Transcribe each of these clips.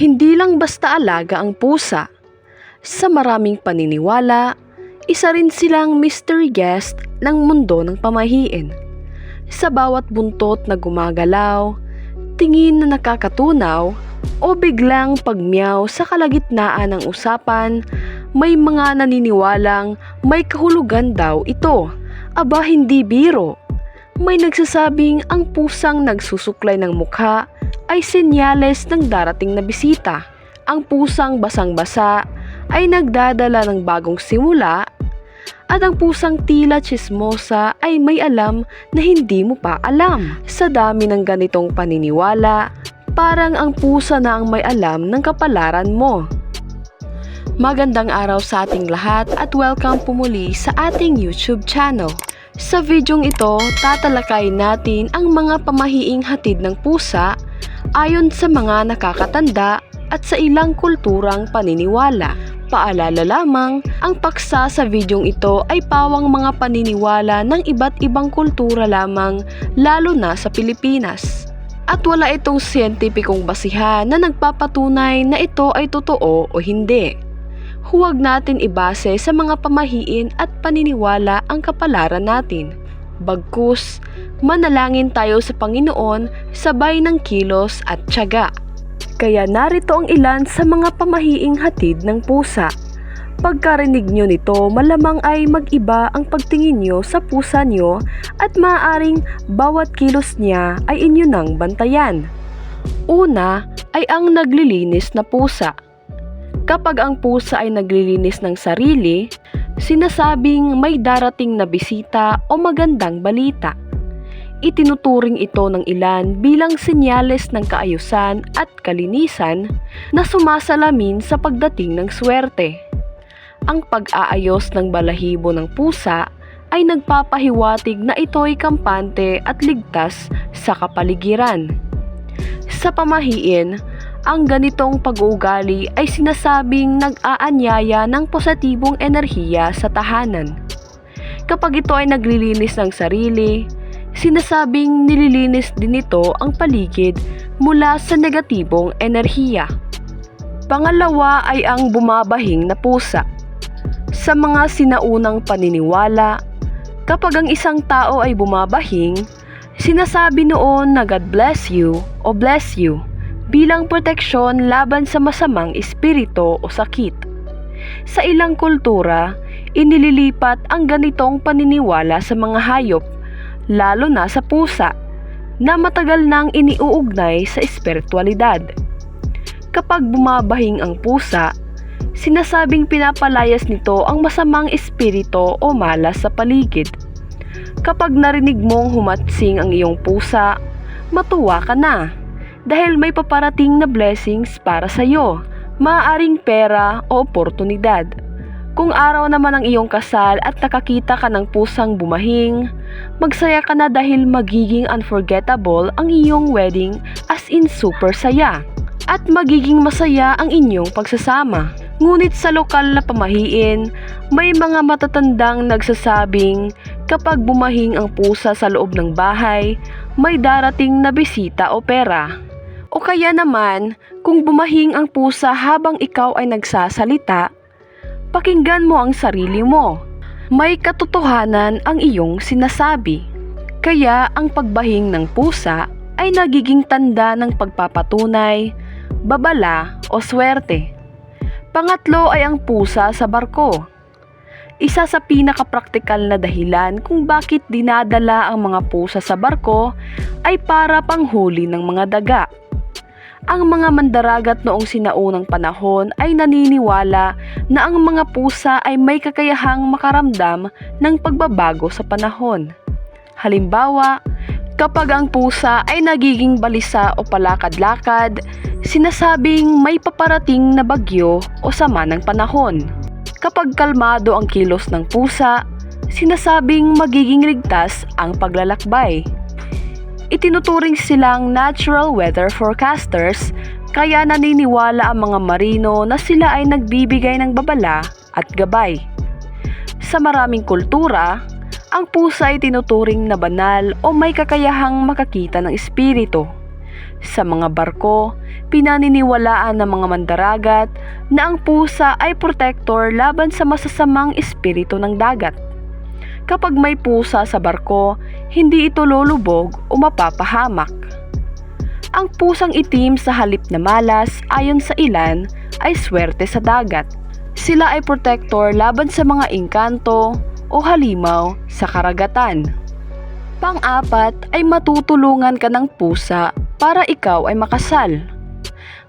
Hindi lang basta alaga ang pusa. Sa maraming paniniwala, isa rin silang mystery guest ng mundo ng pamahiin. Sa bawat buntot na gumagalaw, tingin na nakakatunaw, o biglang pagmiyaw sa kalagitnaan ng usapan, may mga naniniwalang may kahulugan daw ito. Aba hindi biro. May nagsasabing ang pusang nagsusuklay ng mukha ay senyales ng darating na bisita. Ang pusang basang-basa ay nagdadala ng bagong simula at ang pusang tila chismosa ay may alam na hindi mo pa alam. Sa dami ng ganitong paniniwala, parang ang pusa na ang may alam ng kapalaran mo. Magandang araw sa ating lahat at welcome po muli sa ating YouTube channel. Sa videong ito, tatalakayin natin ang mga pamahiing hatid ng pusa ayon sa mga nakakatanda at sa ilang kulturang paniniwala. Paalala lamang, ang paksa sa videong ito ay pawang mga paniniwala ng iba't ibang kultura lamang lalo na sa Pilipinas. At wala itong siyentipikong basihan na nagpapatunay na ito ay totoo o hindi. Huwag natin ibase sa mga pamahiin at paniniwala ang kapalaran natin. Bagkus, manalangin tayo sa Panginoon sabay ng kilos at tiyaga. Kaya narito ang ilan sa mga pamahiing hatid ng pusa. Pagkarinig nyo nito, malamang ay mag-iba ang pagtingin nyo sa pusa nyo at maaaring bawat kilos niya ay inyo nang bantayan. Una ay ang naglilinis na pusa. Kapag ang pusa ay naglilinis ng sarili, sinasabing may darating na bisita o magandang balita. Itinuturing ito ng ilan bilang senyales ng kaayusan at kalinisan na sumasalamin sa pagdating ng swerte. Ang pag-aayos ng balahibo ng pusa ay nagpapahiwatig na ito'y kampante at ligtas sa kapaligiran. Sa pamahiin, ang ganitong pag-uugali ay sinasabing nag-aanyaya ng positibong enerhiya sa tahanan. Kapag ito ay naglilinis ng sarili, sinasabing nililinis din ito ang paligid mula sa negatibong enerhiya. Pangalawa ay ang bumabahing na pusa. Sa mga sinaunang paniniwala, kapag ang isang tao ay bumabahing, sinasabi noon na God bless you o bless you bilang proteksyon laban sa masamang espiritu o sakit. Sa ilang kultura, inililipat ang ganitong paniniwala sa mga hayop, lalo na sa pusa, na matagal nang iniuugnay sa espiritualidad. Kapag bumabahing ang pusa, sinasabing pinapalayas nito ang masamang espiritu o malas sa paligid. Kapag narinig mong humatsing ang iyong pusa, matuwa ka na dahil may paparating na blessings para sa iyo, maaaring pera o oportunidad. Kung araw naman ang iyong kasal at nakakita ka ng pusang bumahing, magsaya ka na dahil magiging unforgettable ang iyong wedding as in super saya. At magiging masaya ang inyong pagsasama. Ngunit sa lokal na pamahiin, may mga matatandang nagsasabing kapag bumahing ang pusa sa loob ng bahay, may darating na bisita o pera. O kaya naman, kung bumahing ang pusa habang ikaw ay nagsasalita, pakinggan mo ang sarili mo. May katotohanan ang iyong sinasabi. Kaya ang pagbahing ng pusa ay nagiging tanda ng pagpapatunay, babala o swerte. Pangatlo ay ang pusa sa barko. Isa sa pinakapraktikal na dahilan kung bakit dinadala ang mga pusa sa barko ay para panghuli ng mga daga. Ang mga mandaragat noong sinaunang panahon ay naniniwala na ang mga pusa ay may kakayahang makaramdam ng pagbabago sa panahon. Halimbawa, kapag ang pusa ay nagiging balisa o palakad-lakad, sinasabing may paparating na bagyo o sama ng panahon. Kapag kalmado ang kilos ng pusa, sinasabing magiging ligtas ang paglalakbay. Itinuturing silang natural weather forecasters kaya naniniwala ang mga marino na sila ay nagbibigay ng babala at gabay. Sa maraming kultura, ang pusa ay tinuturing na banal o may kakayahang makakita ng espiritu. Sa mga barko, pinaniniwalaan ng mga mandaragat na ang pusa ay protector laban sa masasamang espiritu ng dagat. Kapag may pusa sa barko, hindi ito lulubog o mapapahamak. Ang pusang itim sa halip na malas ayon sa ilan ay swerte sa dagat. Sila ay protector laban sa mga engkanto o halimaw sa karagatan. Pang-apat ay matutulungan ka ng pusa para ikaw ay makasal.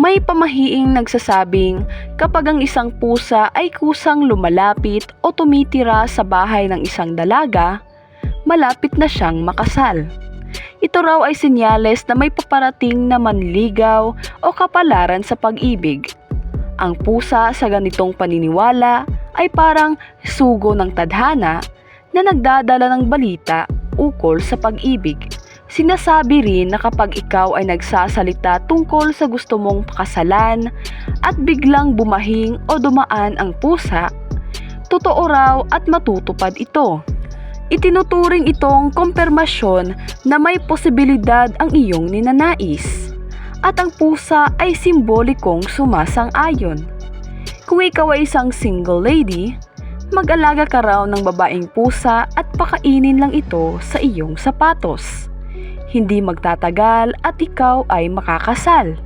May pamahiing nagsasabing kapag ang isang pusa ay kusang lumalapit o tumitira sa bahay ng isang dalaga, malapit na siyang makasal. Ito raw ay senyales na may paparating na manligaw o kapalaran sa pag-ibig. Ang pusa sa ganitong paniniwala ay parang sugo ng tadhana na nagdadala ng balita ukol sa pag-ibig. Sinasabi rin na kapag ikaw ay nagsasalita tungkol sa gusto mong pakasalan at biglang bumahing o dumaan ang pusa, totoo raw at matutupad ito. Itinuturing itong kompirmasyon na may posibilidad ang iyong ninanais at ang pusa ay simbolikong sumasang-ayon. Kung ikaw ay isang single lady, mag-alaga ka raw ng babaeng pusa at pakainin lang ito sa iyong sapatos. Hindi magtatagal at ikaw ay makakasal.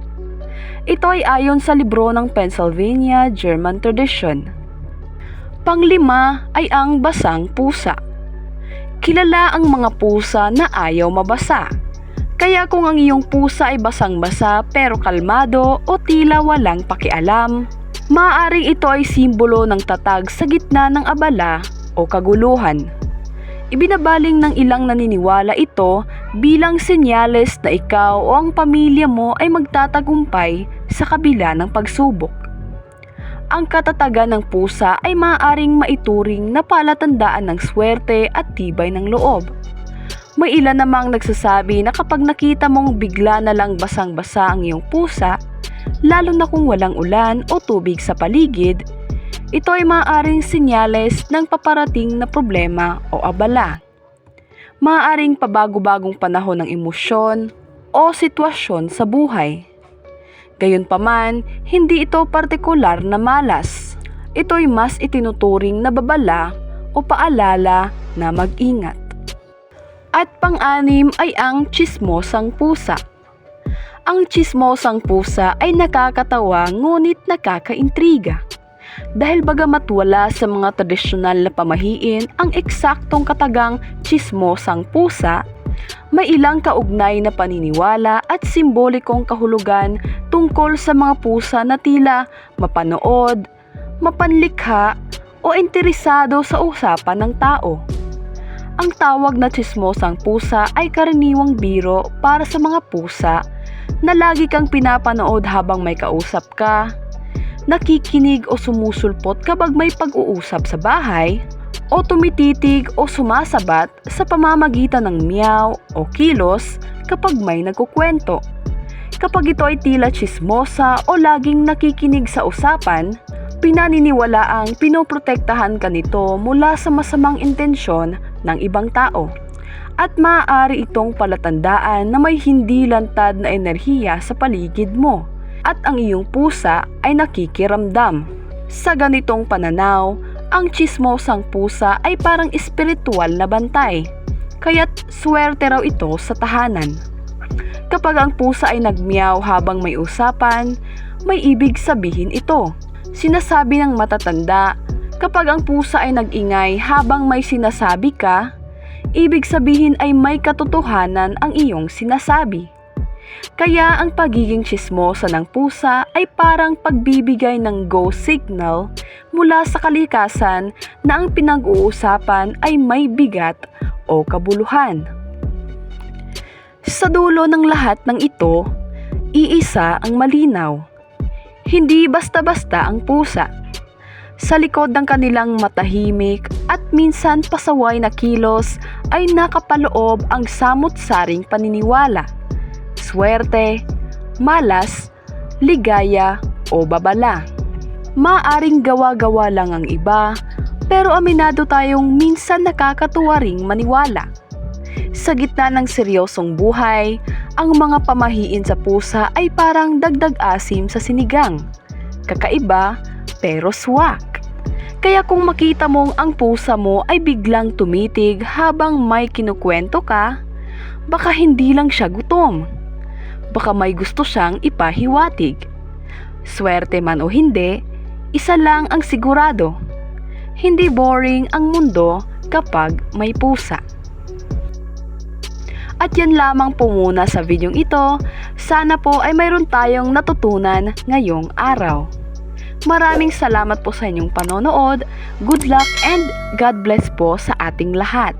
Ito ay ayon sa libro ng Pennsylvania German Tradition. Panglima ay ang basang pusa. Kilala ang mga pusa na ayaw mabasa. Kaya kung ang iyong pusa ay basang-basa pero kalmado o tila walang pakialam, maaaring ito ay simbolo ng tatag sa gitna ng abala o kaguluhan. Ibinabaling ng ilang naniniwala ito bilang senyales na ikaw o ang pamilya mo ay magtatagumpay sa kabila ng pagsubok. Ang katatagan ng pusa ay maaaring maituring na palatandaan ng swerte at tibay ng loob. May ilan namang nagsasabi na kapag nakita mong bigla na lang basang-basa ang iyong pusa, lalo na kung walang ulan o tubig sa paligid, ito ay maaaring senyales ng paparating na problema o abala. Maaaring pabago-bagong panahon ng emosyon o sitwasyon sa buhay. Gayunpaman, hindi ito partikular na malas. Ito'y mas itinuturing na babala o paalala na mag-ingat. At pang-anim ay ang chismosang pusa. Ang chismosang pusa ay nakakatawa ngunit nakakaintriga. Dahil bagamat wala sa mga tradisyonal na pamahiin ang eksaktong katagang chismosang pusa, may ilang kaugnay na paniniwala at simbolikong kahulugan tungkol sa mga pusa na tila mapanood, mapanlikha o interesado sa usapan ng tao. Ang tawag na chismosang pusa ay karaniwang biro para sa mga pusa na lagi kang pinapanood habang may kausap ka, nakikinig o sumusulpot kapag may pag-uusap sa bahay, o tumititig o sumasabat sa pamamagitan ng meow o kilos kapag may nagkukwento. Kapag ito ay tila chismosa o laging nakikinig sa usapan, pinaniniwalaang pinoprotektahan ka nito mula sa masamang intensyon ng ibang tao. At maaari itong palatandaan na may hindi lantad na enerhiya sa paligid mo at ang iyong pusa ay nakikiramdam. Sa ganitong pananaw, ang chismosang pusa ay parang espiritual na bantay, kaya't swerte raw ito sa tahanan. Kapag ang pusa ay nagmiyaw habang may usapan, may ibig sabihin ito. Sinasabi ng matatanda, kapag ang pusa ay nag-ingay habang may sinasabi ka, ibig sabihin ay may katotohanan ang iyong sinasabi. Kaya ang pagiging chismosa ng pusa ay parang pagbibigay ng go signal mula sa kalikasan na ang pinag-uusapan ay may bigat o kabuluhan. Sa dulo ng lahat ng ito, iisa ang malinaw. Hindi basta-basta ang pusa. Sa likod ng kanilang matahimik at minsan pasaway na kilos ay nakapaloob ang samot-saring paniniwala swerte, malas, ligaya o babala. Maaring gawa-gawa lang ang iba, pero aminado tayong minsan nakakatuwa ring maniwala. Sa gitna ng seryosong buhay, Ang mga pamahiin sa pusa ay parang dagdag asim sa sinigang. Kakaiba pero swak. Kaya kung makita mong ang pusa mo ay biglang tumitig habang may kinukwento ka, baka hindi lang siya gutom. Baka may gusto siyang ipahiwatig. Swerte man o hindi, isa lang ang sigurado. Hindi boring ang mundo kapag may pusa. At yan lamang po muna sa videong ito. Sana po ay mayroon tayong natutunan ngayong araw. Maraming salamat po sa inyong panonood. Good luck and God bless po sa ating lahat.